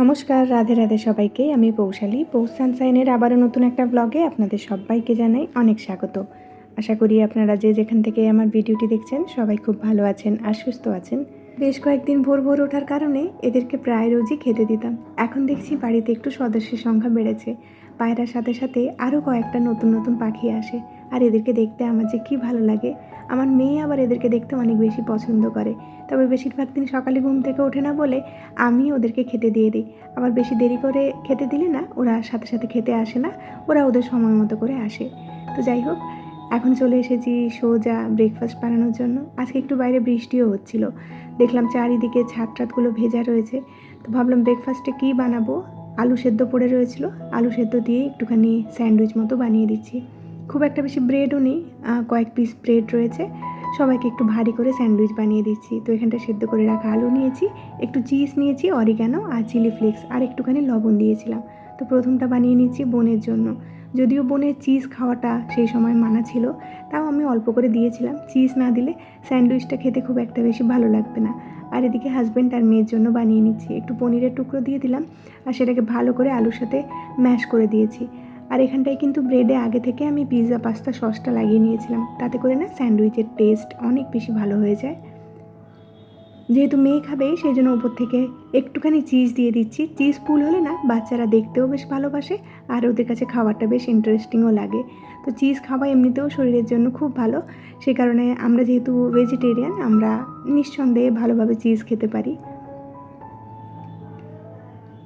নমস্কার, রাধে রাধে সবাইকে। আমি পৌশালী পৌষ সানসাইনের আবারও নতুন একটা ব্লগে আপনাদের সবাইকে জানাই অনেক স্বাগত। আশা করি আপনারা যে যেখান থেকে আমার ভিডিওটি দেখছেন, সবাই খুব ভালো আছেন আর সুস্থ আছেন। বেশ কয়েকদিন ভোর ভোর ওঠার কারণে এদেরকে প্রায় রোজই খেতে দিতাম। এখন দেখছি বাড়িতে একটু সদস্যের সংখ্যা বেড়েছে। পায়রার সাথে সাথে আরও কয়েকটা নতুন নতুন পাখি আসে। আর এদেরকে দেখতে আমার যে কী ভালো লাগে আমার মেয়ে আবার এদেরকে দেখতে অনেক বেশি পছন্দ করে। তবে বেশিরভাগ দিন সকালে ঘুম থেকে ওঠে না বলে আমি ওদেরকে খেতে দিয়ে দিই। আবার বেশি দেরি করে খেতে দিলে না, ওরা সাথে সাথে খেতে আসে না, ওরা ওদের সময় মতো করে আসে। তো যাই হোক, এখন চলে এসেছি সোজা ব্রেকফাস্ট বানানোর জন্য। আজকে একটু বাইরে বৃষ্টিও হচ্ছিল। দেখলাম চারিদিকে ছাদ টাতগুলো ভেজা রয়েছে। তো ভাবলাম ব্রেকফাস্টে কী বানাবো? আলু সেদ্ধ পড়ে রয়েছিল। আলু সেদ্ধ দিয়ে একটুখানি স্যান্ডউইচ মতো বানিয়ে দিচ্ছি। খুব একটা বেশি ব্রেডও নেই কয়েক পিস ব্রেড রয়েছে। সবাইকে একটু ভারী করে স্যান্ডউইচ বানিয়ে দিচ্ছি। তো এখানটা সেদ্ধ করে রাখা আলু নিয়েছি, একটু চিজ নিয়েছি অরিগানো আর চিলি ফ্লেক্স আর একটুখানি লবণ দিয়েছিলাম। তো প্রথমটা বানিয়ে নিচ্ছি বোনের জন্য। যদিও বোনের চিজ খাওয়াটা সেই সময় মানা ছিল, তাও আমি অল্প করে দিয়েছিলাম। চিজ না দিলে স্যান্ডউইচটা খেতে খুব একটা বেশি ভালো লাগবে না। আর এদিকে হাজব্যান্ড আর মেয়ের জন্য বানিয়ে নিচ্ছি। একটু পনিরের টুকরো দিয়ে দিলাম, আর সেটাকে ভালো করে আলুর সাথে ম্যাশ করে দিয়েছি। আর এখানটায় কিন্তু ব্রেডে আগে থেকে আমি পিৎজা, পাস্তা, সসটা লাগিয়ে নিয়েছিলাম। তাতে করে না স্যান্ডউইচের টেস্ট অনেক বেশি ভালো হয়ে যায়। যেহেতু মেয়ে খাবে, সেই জন্য ওপর থেকে একটুখানি চিজ দিয়ে দিচ্ছি। চিজ ফুল হলে না বাচ্চারা দেখতেও বেশ ভালোবাসে আর ওদের কাছে খাবারটা বেশ ইন্টারেস্টিংও লাগে। তো চিজ খাওয়া এমনিতেও শরীরের জন্য খুব ভালো। সে কারণে আমরা যেহেতু ভেজিটেরিয়ান আমরা নিঃসন্দেহে ভালোভাবে চিজ খেতে পারি।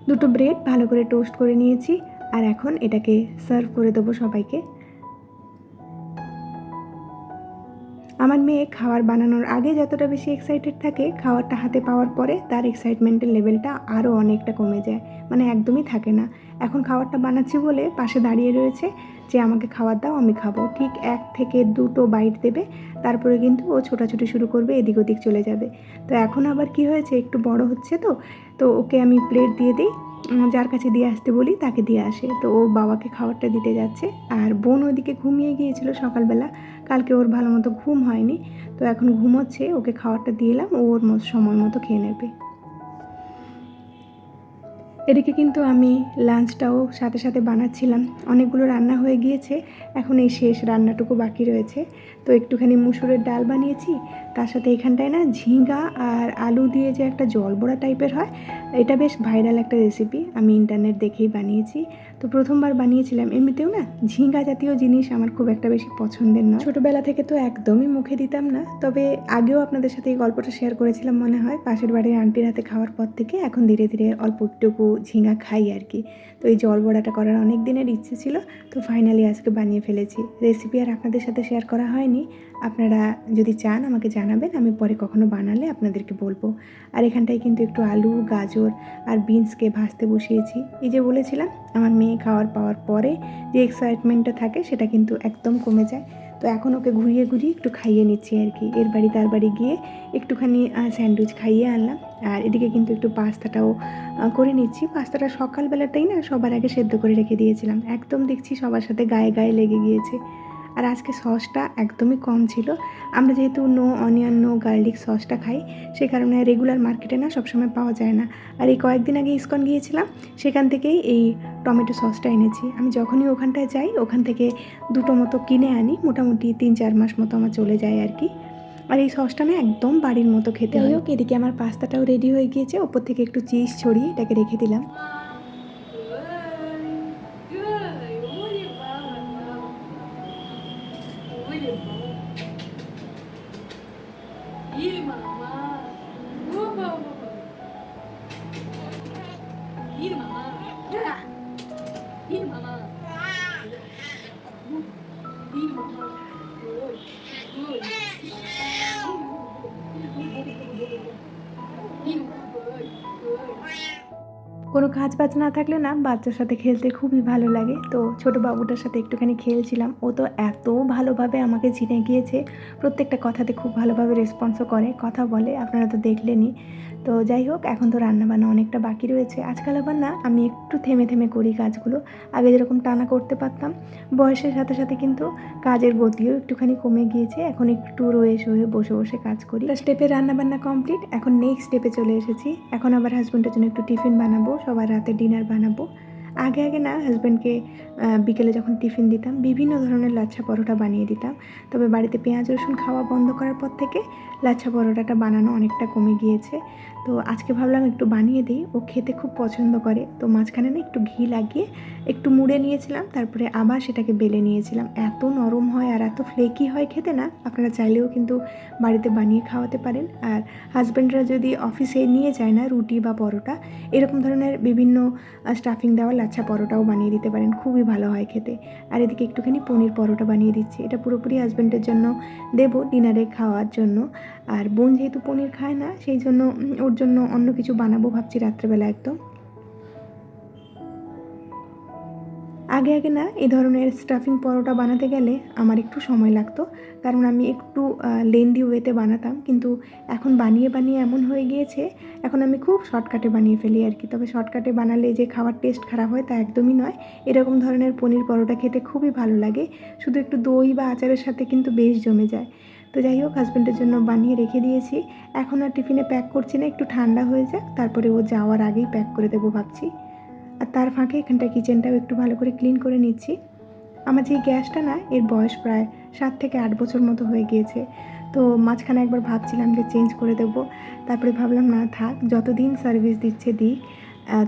দুটো ব্রেড ভালো করে টোস্ট করে নিয়েছি। আর এখন এটাকে সার্ভ করে দেবো সবাইকে। আমার মেয়ে খাবার বানানোর আগে যতটা বেশি এক্সাইটেড থাকে, খাবারটা হাতে পাওয়ার পরে তার এক্সাইটমেন্টের লেভেলটা আরও অনেকটা কমে যায়। মানে একদমই থাকে না। এখন খাবারটা বানাচ্ছি বলে পাশে দাঁড়িয়ে রয়েছে যে, আমাকে খাবার দাও, আমি খাব। ঠিক এক থেকে দুটো বাইট দেবে, তারপরে কিন্তু ও ছোটাছুটি শুরু করবে, এদিক ওদিক চলে যাবে। তো এখন আবার কি হয়েছে? একটু বড় হচ্ছে তো তো ওকে আমি প্লেট দিয়ে দিই। যার কাছে দিয়ে আসতে বলি, তাকে দিয়ে আসে। তো ও বাবাকে খাবারটা দিতে যাচ্ছে। আর বোন ওইদিকে ঘুমিয়ে গিয়েছিল সকালবেলা। কালকে ওর ভালো মতো ঘুম হয়নি। তো এখন ঘুমোচ্ছে, ওকে খাবারটা দিয়ে এলাম, ও ওর সময় মতো খেয়ে নেবে। এদিকে কিন্তু আমি লাঞ্চটাও সাথে সাথে বানাচ্ছিলাম। অনেকগুলো রান্না হয়ে গিয়েছে। এখন এই শেষ রান্নাটুকু বাকি রয়েছে। তো একটুখানি মুসুরের ডাল বানিয়েছি। তার সাথে এখানটায় না ঝিঙ্গা আর আলু দিয়ে যে একটা জল বড়া টাইপের হয়, এটা বেশ ভাইরাল একটা রেসিপি আমি ইন্টারনেট দেখেই বানিয়েছি। তো প্রথমবার বানিয়েছিলাম, এমনিতেও না ঝিঙ্গা জাতীয় জিনিস আমার খুব একটা বেশি পছন্দের নয়। ছোটোবেলা থেকে তো একদমই মুখে দিতাম না, তবে আগেও আপনাদের সাথে এই গল্পটা শেয়ার করেছিলাম মনে হয়, পাশের বাড়ির আন্টির হাতে খাওয়ার পর থেকে এখন ধীরে ধীরে অল্প একটুকু ঝিঙ্গা খাই আর কি। এই জল বড়াটা করার অনেক দিনের ইচ্ছে ছিল, তো ফাইনালি আজকে বানিয়ে ফেলেছি। রেসিপি আর আপনাদের সাথে শেয়ার করা হয়নি। আপনারা যদি চান আমাকে জানাবেন, আমি পরে কখনো বানালে আপনাদেরকে বলব। আর এখানটায় কিন্তু একটু আলু, গাজর আর বিনসকে ভাজতে বসিয়েছি। এই যে বলেছিলাম, আমার মেয়ে খাওয়ার পাওয়ার পরে যে এক্সাইটমেন্টটা থাকে, সেটা কিন্তু একদম কমে যায়। তো এখন ওকে ঘুরিয়ে ঘুরিয়ে একটু খাইয়ে নিচ্ছি আর কি। এর বাড়ি তার বাড়ি গিয়ে একটুখানি স্যান্ডউইচ খাইয়ে আনলাম। আর এদিকে কিন্তু একটু পাস্তাটাও করে নিচ্ছি। পাস্তাটা সকালবেলাতেই না সবার আগে সেদ্ধ করে রেখে দিয়েছিলাম। একদম দেখছি সবার সাথে গায়ে গায়ে লেগে গিয়েছে। আর আজকে সসটা একদমই কম ছিল। আমরা যেহেতু নো অনিয়ন নো গার্লিক সসটা খাই সে কারণে রেগুলার মার্কেটে না সবসময় পাওয়া যায় না। আর এই কয়েকদিন আগে ইস্কন গিয়েছিলাম সেখান থেকেই এই টমেটো সসটা এনেছি। আমি যখনই ওখানটায় যাই ওখান থেকে দুটো মতো কিনে আনি মোটামুটি তিন চার মাস মতো আমার চলে যায় আর কি। আর এই সসটা না একদম বাড়ির মতো খেতে হয়। এদিকে আমার পাস্তাটাও রেডি হয়ে গিয়েছে। ওপর থেকে একটু চিজ ছড়িয়ে এটাকে রেখে দিলাম। কোনো কাজ বাজ না থাকলে না বাচ্চার সাথে খেলতে খুবই ভালো লাগে। তো ছোট বাবুটার সাথে একটুখানি খেলছিলাম। ও তো এত ভালোভাবে আমাকে চিনে গিয়েছে। প্রত্যেকটা কথাতে খুব ভালোভাবে রেসপন্সও করে, কথা বলে, আপনারা তো দেখলেনই। তো যাই হোক, এখন তো রান্নাবান্না অনেকটা বাকি রয়েছে। আজকাল আবার না আমি একটু থেমে থেমে করি কাজগুলো। আগে যেরকম টানা করতে পারতাম, বয়সের সাথে সাথে কিন্তু কাজের গতিও একটুখানি কমে গিয়েছে। এখন একটু রয়ে হয়ে বসে বসে কাজ করি। স্টেপে রান্নাবান্না কমপ্লিট এখন নেক্সট স্টেপে চলে এসেছি। এখন আবার হাজব্যান্ডের জন্য একটু টিফিন বানাবো। সবার রাতে ডিনার বানাবো। আগে আগে না হাজব্যান্ডকে বিকেলে যখন টিফিন দিতাম, বিভিন্ন ধরনের লাচ্ছা পরোটা বানিয়ে দিতাম। তবে বাড়িতে পেঁয়াজ, রসুন খাওয়া বন্ধ করার পর থেকে লাচ্ছা পরোটাটা বানানো অনেকটা কমে গিয়েছে। তো আজকে ভাবলাম একটু বানিয়ে দিই। ও খেতে খুব পছন্দ করে। তো মাঝখানে না একটু ঘি লাগিয়ে একটু মুড়ে নিয়েছিলাম, তারপরে আবার সেটাকে বেলে নিয়েছিলাম। এত নরম হয় আর এত ফ্লেকি হয় খেতে না, আপনারা চাইলেও কিন্তু বাড়িতে বানিয়ে খাওয়াতে পারেন। আর হাজব্যান্ডরা যদি অফিসে নিয়ে যায় না রুটি বা পরোটা, এরকম ধরনের বিভিন্ন স্টাফিং দেওয়া লাচ্ছা পরোটাও বানিয়ে দিতে পারেন, খুবই ভালো হয় খেতে। আর এদিকে একটুখানি পনির পরোটা বানিয়ে দিচ্ছি। এটা পুরোপুরি হাজব্যান্ডের জন্য দেব ডিনারে খাওয়ার জন্য। আর বোন যেহেতু পনির খায় না, সেই জন্য ওর জন্য অন্য কিছু বানাবো ভাবছি রাত্রেবেলা একদম। আগে আগে না এই ধরনের স্টাফিং পরোটা বানাতে গেলে আমার একটু সময় লাগতো। কারণ আমি একটু লেন্দি ওয়েতে বানাতাম। কিন্তু এখন বানিয়ে বানিয়ে এমন হয়ে গিয়েছে, এখন আমি খুব শর্টকাটে বানিয়ে ফেলি আর কি। তবে শর্টকাটে বানালে যে খাওয়ার টেস্ট খারাপ হয় তা একদমই নয়। এরকম ধরনের পনির পরোটা খেতে খুবই ভালো লাগে। শুধু একটু দই বা আচারের সাথে কিন্তু বেশ জমে যায়। তো যাই হোক হাজব্যান্ডের জন্য বানিয়ে রেখে দিয়েছি। এখন আর টিফিনে প্যাক করছি না, একটু ঠান্ডা হয়ে যাক, তারপরে ও যাওয়ার আগেই প্যাক করে দেবো ভাবছি। আর তার ফাঁকে এখানটা কিচেনটাও একটু ভালো করে ক্লিন করে নিচ্ছি। আমার যে গ্যাসটা না, এর বয়স প্রায় সাত থেকে আট বছর মতো হয়ে গিয়েছে। তো মাঝখানে একবার ভাবছিলাম যে চেঞ্জ করে দেবো। তারপরে ভাবলাম, না থাক, যতদিন সার্ভিস দিচ্ছে দিক।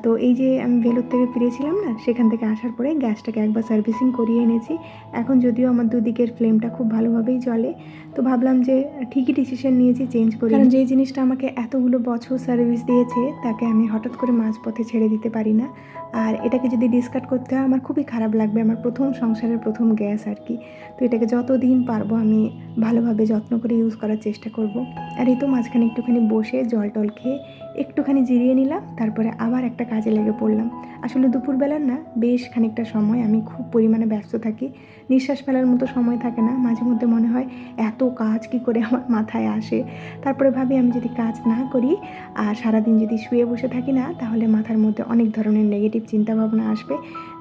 তো এই যে আমি ভেলোর থেকে ফিরেছিলাম না সেখান থেকে আসার পরে গ্যাসটাকে একবার সার্ভিসিং করিয়ে এনেছি। এখন যদিও আমার দুদিকের ফ্লেমটা খুব ভালোভাবেই চলে তো ভাবলাম যে ঠিকই ডিসিশন নিয়েছি চেঞ্জ করি কারণ যেই জিনিসটা আমাকে এতগুলো বছর সার্ভিস দিয়েছে তাকে আমি হঠাৎ করে মাঝপথে ছেড়ে দিতে পারি না। আর এটাকে যদি ডিসকার্ড করতে হয় আমার খুবই খারাপ লাগবে আমার প্রথম সংসারের প্রথম গ্যাস আর কি। তো এটাকে যতদিন পারব আমি ভালোভাবে যত্ন করে ইউজ করার চেষ্টা করব। আর এই তো মাঝখানে একটুখানি বসে জল টল খেয়ে একটুখানি জিরিয়ে নিলাম, তারপরে আবার একটা কাজে লেগে পড়লাম। আসলে দুপুরবেলার না, বেশ খানিকটা সময় আমি খুব পরিমাণে ব্যস্ত থাকি। নিঃশ্বাস ফেলার মতো সময় থাকে না। মাঝে মধ্যে মনে হয় এত কাজ কি করে আমার মাথায় আসে? তারপরে ভাবি আমি যদি কাজ না করি আর সারাদিন যদি শুয়ে বসে থাকি না তাহলে মাথার মধ্যে অনেক ধরনের নেগেটিভ চিন্তাভাবনা আসবে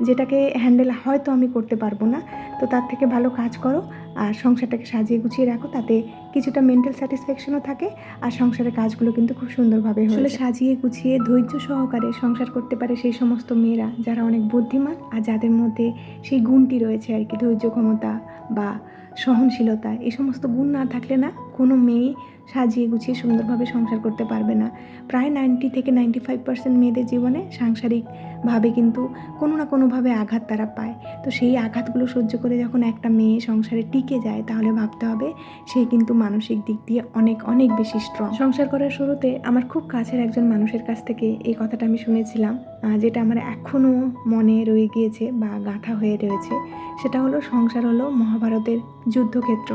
যেটাকে হ্যান্ডেল হয়তো আমি করতে পারব না। তো তার থেকে ভালো কাজ করো আর সংসারটাকে সাজিয়ে গুছিয়ে রাখো তাতে কিছুটা মেন্টাল স্যাটিসফ্যাকশনও থাকে আর সংসারের কাজগুলো কিন্তু খুব সুন্দরভাবে আসলে সাজিয়ে গুছিয়ে ধৈর্য সহকারে সংসার করতে পারে সেই সমস্ত মেয়েরা যারা অনেক বুদ্ধিমান আর যাদের মধ্যে সেই গুণটি রয়েছে আর কি ধৈর্য ক্ষমতা বা সহনশীলতা এই সমস্ত গুণ না থাকলে না কোনো মেয়ে সাজিয়ে গুছিয়ে সুন্দরভাবে সংসার করতে পারবে না। প্রায় নাইনটি থেকে নাইনটি ফাইভ পার্সেন্ট মেয়েদের জীবনে সাংসারিকভাবে কিন্তু কোনো না কোনোভাবে আঘাত তারা পায়। তো সেই আঘাতগুলো সহ্য করে যখন একটা মেয়ে সংসারে টিকে যায়, তাহলে ভাবতে হবে সে কিন্তু মানসিক দিক দিয়ে অনেক অনেক বেশি স্ট্রং সংসার করার শুরুতে আমার খুব কাছের একজন মানুষের কাছ থেকে এই কথাটা আমি শুনেছিলাম যেটা আমার এখনও মনে রয়ে গিয়েছে বা গাঁথা হয়ে রয়েছে। সেটা হলো, সংসার হলো মহাভারতের যুদ্ধক্ষেত্র।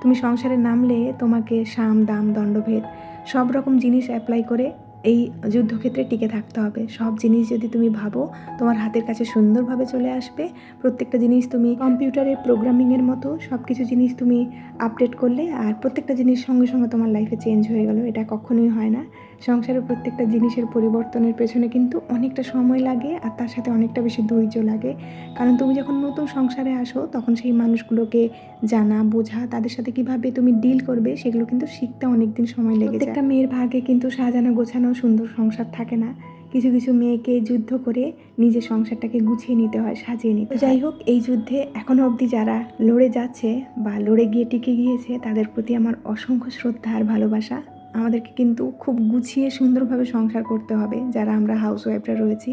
তুমি সংসারে নামলে তোমাকে সাম দাম, দণ্ডভেদ সব রকম জিনিস অ্যাপ্লাই করে এই যুদ্ধক্ষেত্রে টিকে থাকতে হবে। সব জিনিস যদি তুমি ভাবো, তোমার হাতের কাছে সুন্দরভাবে চলে আসবে। প্রত্যেকটা জিনিস তুমি কম্পিউটারের প্রোগ্রামিংয়ের মতো সব কিছু জিনিস তুমি আপডেট করলে আর প্রত্যেকটা জিনিস সঙ্গে সঙ্গে তোমার লাইফে চেঞ্জ হয়ে গেলো। এটা কখনোই হয় না। সংসারের প্রত্যেকটা জিনিসের পরিবর্তনের পেছনে কিন্তু অনেকটা সময় লাগে আর তার সাথে অনেকটা বেশি ধৈর্য লাগে। কারণ তুমি যখন নতুন সংসারে আসো তখন সেই মানুষগুলোকে জানা বোঝা তাদের সাথে কীভাবে তুমি ডিল করবে সেগুলো কিন্তু শিখতে অনেক দিন সময় লেগে যায়। প্রত্যেকটা মেয়ের ভাগে কিন্তু সাজানো গোছানো সুন্দর সংসার থাকে না। কিছু কিছু মেয়েকে যুদ্ধ করে নিজের সংসারটাকে গুছিয়ে নিতে হয় সাজিয়ে নিতে। যাই হোক এই যুদ্ধে এখনও অবধি যারা লড়ে যাচ্ছে বা লড়ে গিয়ে টিকে গিয়েছে তাদের প্রতি আমার অসংখ্য শ্রদ্ধা আর ভালোবাসা। আমাদেরকে কিন্তু খুব গুছিয়ে সুন্দরভাবে সংসার করতে হবে, যারা আমরা হাউস ওয়াইফরা রয়েছি।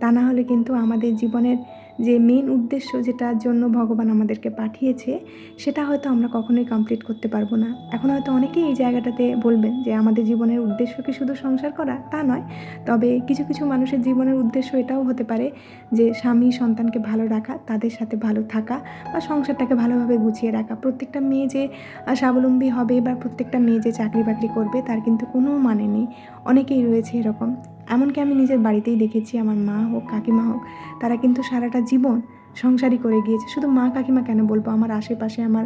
তা না হলে কিন্তু আমাদের জীবনের যে মেন উদ্দেশ্য যেটার জন্য ভগবান আমাদেরকে পাঠিয়েছে, সেটা হয়তো আমরা কখনোই কমপ্লিট করতে পারব না। এখন হয়তো অনেকেই এই জায়গাটাতে বলবেন যে, আমাদের জীবনের উদ্দেশ্য কি শুধু সংসার করা? তা নয়। তবে কিছু কিছু মানুষের জীবনের উদ্দেশ্য এটাও হতে পারে যে, স্বামী সন্তানকে ভালো রাখা, তাদের সাথে ভালো থাকা বা সংসারটাকে ভালোভাবে গুছিয়ে রাখা। প্রত্যেকটা মেয়ে যে স্বাবলম্বী হবে বা প্রত্যেকটা মেয়ে যে চাকরি বাকরি করবে, তার কিন্তু কোনো মানে নেই। অনেকেই রয়েছে এরকম। এমনকি আমি নিজের বাড়িতেই দেখেছি, আমার মা হোক, কাকিমা হোক, তারা কিন্তু সারাটা জীবন সংসারই করে গিয়েছে। শুধু মা, কাকিমা কেন বলব? আমার আশেপাশে আমার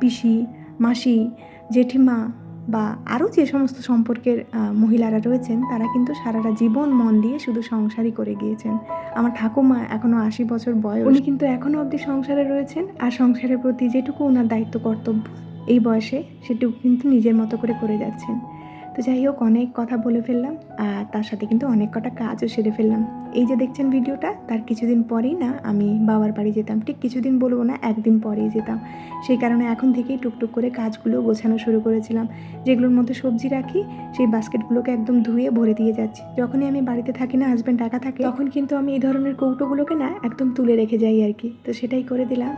পিসি, মাসি, জেঠিমা বা আরও যে সমস্ত সম্পর্কের মহিলারা রয়েছেন, তারা কিন্তু সারাটা জীবন মন দিয়ে শুধু সংসারই করে গিয়েছেন। আমার ঠাকুমা এখনও আশি বছর বয়স। উনি কিন্তু এখনও অবধি সংসারে রয়েছেন আর সংসারের প্রতি যেটুকু ওনার দায়িত্ব, কর্তব্য, এই বয়সে সেটুকু কিন্তু নিজের মতো করে করে যাচ্ছেন। তো যাই হোক, অনেক কথা বলে ফেললাম, আর তার সাথে কিন্তু অনেক কটা কাজও সেরে ফেললাম। এই যে দেখছেন ভিডিওটা, তার কিছুদিন পরেই না আমি বাবার বাড়ি যেতাম, ঠিক কিছুদিন বলব না, একদিন পরেই যেতাম। সেই কারণে এখন থেকেই টুকটুক করে কাজগুলো গোছানো শুরু করেছিলাম। যেগুলোর মধ্যে সবজি রাখি, সেই বাস্কেটগুলোকে একদম ধুয়ে ভরে দিয়ে যাচ্ছি। যখনই আমি বাড়িতে থাকি না হাজব্যান্ড একা থাকে, তখন কিন্তু আমি এই ধরনের কৌটোগুলোকে না একদম তুলে রেখে যাই আর কি। তো সেটাই করে দিলাম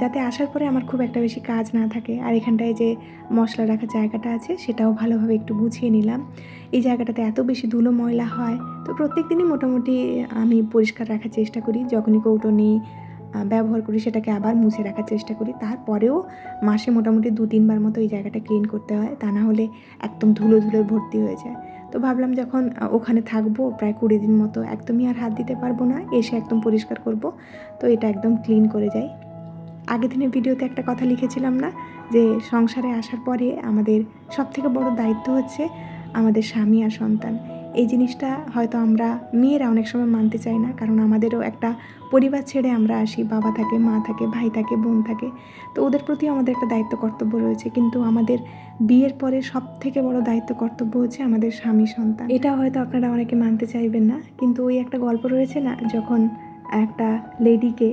যাতে আসার পরে আমার খুব একটা বেশি কাজ না থাকে। আর এখানটায় যে মশলা রাখার জায়গাটা আছে, সেটাও ভালোভাবে একটু গুছিয়ে নিলাম। এই জায়গাটাতে এত বেশি ধুলো ময়লা হয়। তো প্রত্যেক দিনই মোটামুটি আমি পরিষ্কার রাখার চেষ্টা করি। যখনই কৌটো নিই ব্যবহার করি, সেটাকে আবার মুছে রাখার চেষ্টা করি। তারপরেও মাসে মোটামুটি দু, তিনবার মতো এই জায়গাটা ক্লিন করতে হয়। তা না হলে একদম ধুলো ধুলোয় ভর্তি হয়ে যায়। তো ভাবলাম যখন ওখানে থাকব প্রায় কুড়ি দিন মতো, একদমই আর হাত দিতে পারব না। এসে একদম পরিষ্কার করব। তো এটা একদম ক্লিন করে যাই আগের দিনের ভিডিওতে একটা কথা লিখেছিলাম না? যে সংসারে আসার পরে আমাদের সবথেকে বড় দায়িত্ব হচ্ছে আমাদের স্বামী আর সন্তান। এই জিনিসটা হয়তো আমরা মেয়েরা অনেক সময় মানতে চাই না, কারণ আমাদেরও একটা পরিবার ছেড়ে আমরা আসি, বাবা থাকে, মা থাকে, ভাই থাকে, বোন থাকে। তো ওদের প্রতি আমাদের একটা দায়িত্ব কর্তব্য রয়েছে, কিন্তু আমাদের বিয়ের পরে সব থেকে বড় দায়িত্ব কর্তব্য হচ্ছে আমাদের স্বামী, সন্তান। এটা হয়তো আপনারা অনেকে মানতে চাইবেন না, কিন্তু ওই একটা গল্প রয়েছে না, যখন একটা লেডিকে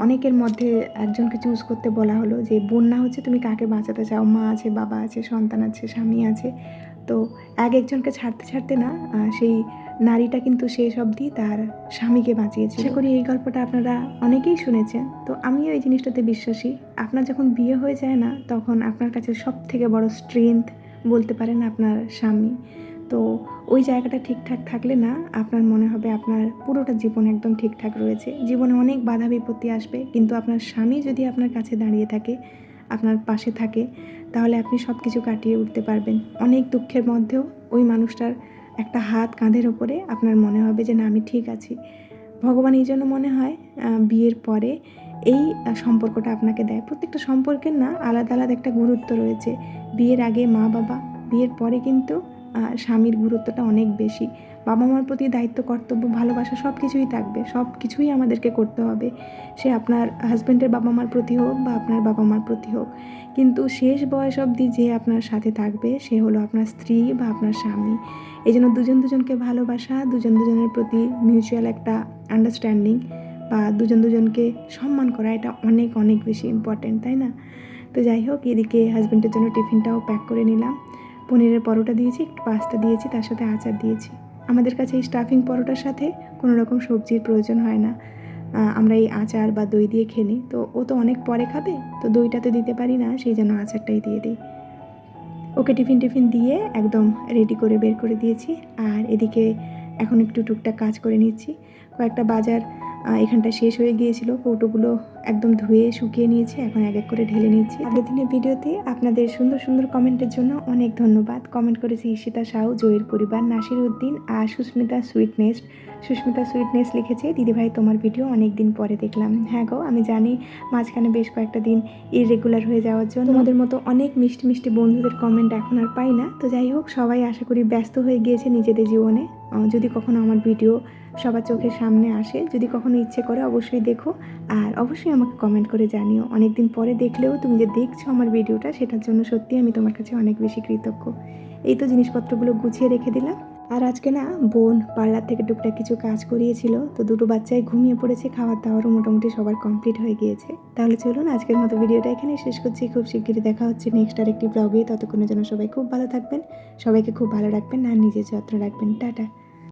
অনেকের মধ্যে একজনকে চুজ করতে বলা হলো যে, বন্যা হচ্ছে, তুমি কাকে বাঁচাতে চাও? মা আছে, বাবা আছে, সন্তান আছে, স্বামী আছে। তো এক একজনকে ছাড়তে ছাড়তে না সেই নারীটা কিন্তু শেষ অবধি তার স্বামীকে বাঁচিয়েছে আশা করি এই গল্পটা আপনারা অনেকেই শুনেছেন। তো আমিও এই জিনিসটাতে বিশ্বাসী। আপনার যখন বিয়ে হয়ে যায় না, তখন আপনার কাছে সব থেকে বড় স্ট্রেংথ বলতে পারেন আপনার স্বামী। তো ওই জায়গাটা ঠিকঠাক থাকলে না আপনার মনে হবে আপনার পুরোটা জীবন একদম ঠিকঠাক রয়েছে। জীবনে অনেক বাধা বিপত্তি আসবে, কিন্তু আপনার স্বামী যদি আপনার কাছে দাঁড়িয়ে থাকে, আপনার পাশে থাকে, তাহলে আপনি সব কিছু কাটিয়ে উঠতে পারবেন। অনেক দুঃখের মধ্যেও ওই মানুষটার একটা হাত কাঁধের ওপরে আপনার মনে হবে যে না, আমি ঠিক আছি। ভগবান এই জন্য মনে হয় বিয়ের পরে এই সম্পর্কটা আপনাকে দেয়। প্রত্যেকটা সম্পর্কের না আলাদা আলাদা একটা গুরুত্ব রয়েছে। বিয়ের আগে মা বাবা বিয়ের পরে কিন্তু স্বামীর গুরুত্বটা অনেক বেশি। বাবা মার প্রতি দায়িত্ব, কর্তব্য, ভালোবাসা সব কিছুই থাকবে। সব কিছুই আমাদেরকে করতে হবে। সে আপনার হাজব্যান্ডের বাবা মার প্রতি হোক বা আপনার বাবা মার প্রতি হোক। কিন্তু শেষ বয়স অবধি যে আপনার সাথে থাকবে, সে হলো আপনার স্ত্রী বা আপনার স্বামী। এই জন্য দুজন দুজনকে ভালোবাসা, দুজন দুজনের প্রতি মিউচুয়াল একটা আন্ডারস্ট্যান্ডিং বা দুজন দুজনকে সম্মান করা, এটা অনেক অনেক বেশি ইম্পর্ট্যান্ট তাই না? তো যাই হোক, এদিকে হাজব্যান্ডের জন্য টিফিনটাও প্যাক করে নিলাম। পনিরের পরোটা দিয়েছি, পাস্তা দিয়েছি, তার সাথে আচার দিয়েছি। আমাদের কাছে এই স্টাফিং পরোটার সাথে কোনো রকম সবজির প্রয়োজন হয় না। আমরা এই আচার বা দই দিয়ে নিই তো ও তো অনেক পরে খাবে, তো দইটা তো দিতে পারি না, সেই জন্য আচারটাই দিয়ে দিই। ওকে টিফিন টিফিন দিয়ে একদম রেডি করে বের করে দিয়েছি। আর এদিকে এখন একটু টুকটাক কাজ করে নিচ্ছি। কয়েকটা বাজার এখানটা শেষ হয়ে গিয়েছিল, কৌটোগুলো একদম ধুয়ে শুকিয়ে নিয়েছি, এখন এক এক করে ঢেলে নিচ্ছি আগের দিনের ভিডিওতে আপনাদের সুন্দর সুন্দর কমেন্টের জন্য অনেক ধন্যবাদ। কমেন্ট করেছে ঈশিতা সাউ, জয়ের পরিবার নাসির উদ্দিন আর সুস্মিতা সুইটনেস। সুস্মিতা সুইটনেস লিখেছে, দিদিভাই, তোমার ভিডিও অনেক দিন পরে দেখলাম। হ্যাঁ গো, আমি জানি মাঝখানে বেশ কয়েকটা দিন ইরেগুলার হয়ে যাওয়ার জন্য তোমাদের মতো অনেক মিষ্টি মিষ্টি বন্ধুদের কমেন্ট এখন আর পাই না। তো যাই হোক, সবাই আশা করি ব্যস্ত হয়ে গিয়েছে নিজেদের জীবনে। যদি কখনো আমার ভিডিও সবার চোখের সামনে আসে। যদি কখনো ইচ্ছে করে অবশ্যই দেখো। আর অবশ্যই আমাকে কমেন্ট করে জানিও। অনেক দিন পরে দেখলেও তুমি যে দেখছ আমার ভিডিওটা, সেটার জন্য সত্যি আমি তোমার কাছে অনেক বেশি কৃতজ্ঞ। এই তো জিনিসপত্রগুলো গুছিয়ে রেখে দিলাম। আর আজকে না, বোন পার্লার থেকে টুকটাক কিছু কাজ করিয়েছিল। তো দুটো বাচ্চাই ঘুমিয়ে পড়েছে, খাওয়ার দাওয়ারও মোটামুটি সবার কমপ্লিট হয়ে গিয়েছে। তাহলে চলুন আজকের মতো ভিডিওটা এখানে শেষ করছি। খুব শিগগিরই দেখা হচ্ছে নেক্সট আরেকটি ব্লগে ততক্ষণের জন্য সবাই খুব ভালো থাকবেন। সবাইকে খুব ভালো রাখবেন আর নিজের যত্ন রাখবেন। টাটা।